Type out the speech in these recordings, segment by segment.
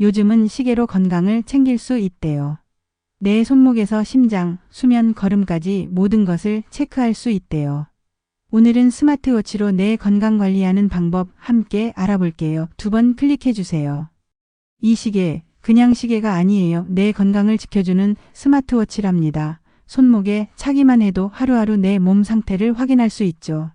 요즘은 시계로 건강을 챙길 수 있대요. 내 손목에서 심장, 수면, 걸음까지 모든 것을 체크할 수 있대요. 오늘은 스마트워치로 내 건강 관리하는 방법 함께 알아볼게요. 두 번 클릭해 주세요. 이 시계, 그냥 시계가 아니에요. 내 건강을 지켜주는 스마트워치랍니다. 손목에 차기만 해도 하루하루 내 몸 상태를 확인할 수 있죠.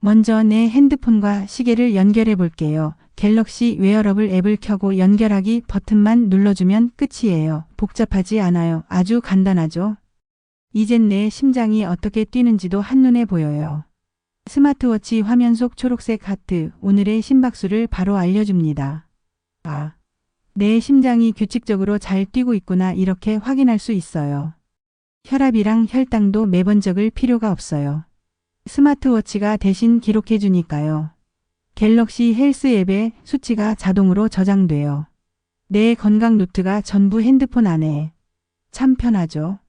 먼저 내 핸드폰과 시계를 연결해 볼게요. 갤럭시 웨어러블 앱을 켜고 연결하기 버튼만 눌러주면 끝이에요. 복잡하지 않아요. 아주 간단하죠? 이젠 내 심장이 어떻게 뛰는지도 한눈에 보여요. 스마트워치 화면 속 초록색 하트, 오늘의 심박수를 바로 알려줍니다. 아, 내 심장이 규칙적으로 잘 뛰고 있구나 이렇게 확인할 수 있어요. 혈압이랑 혈당도 매번 적을 필요가 없어요. 스마트워치가 대신 기록해 주니까요. 갤럭시 헬스 앱에 수치가 자동으로 저장돼요. 내 건강 노트가 전부 핸드폰 안에. 참 편하죠?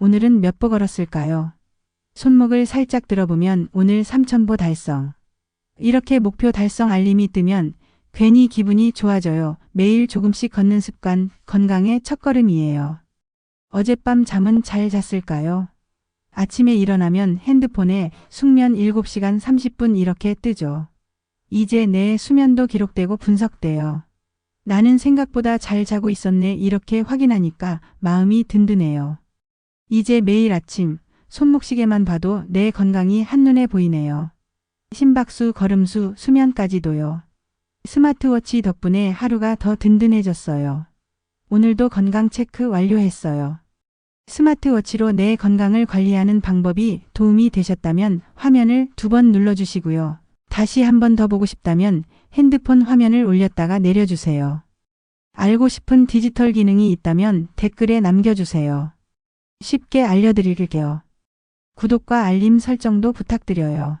오늘은 몇 보 걸었을까요? 손목을 살짝 들어보면 오늘 3,000보 달성. 이렇게 목표 달성 알림이 뜨면 괜히 기분이 좋아져요. 매일 조금씩 걷는 습관, 건강의 첫걸음이에요. 어젯밤 잠은 잘 잤을까요? 아침에 일어나면 핸드폰에 숙면 7시간 30분 이렇게 뜨죠. 이제 내 수면도 기록되고 분석돼요. 나는 생각보다 잘 자고 있었네 이렇게 확인하니까 마음이 든든해요. 이제 매일 아침 손목시계만 봐도 내 건강이 한눈에 보이네요. 심박수, 걸음수, 수면까지도요. 스마트워치 덕분에 하루가 더 든든해졌어요. 오늘도 건강 체크 완료했어요. 스마트워치로 내 건강을 관리하는 방법이 도움이 되셨다면 화면을 두 번 눌러주시고요. 다시 한 번 더 보고 싶다면 핸드폰 화면을 올렸다가 내려주세요. 알고 싶은 디지털 기능이 있다면 댓글에 남겨주세요. 쉽게 알려드릴게요. 구독과 알림 설정도 부탁드려요.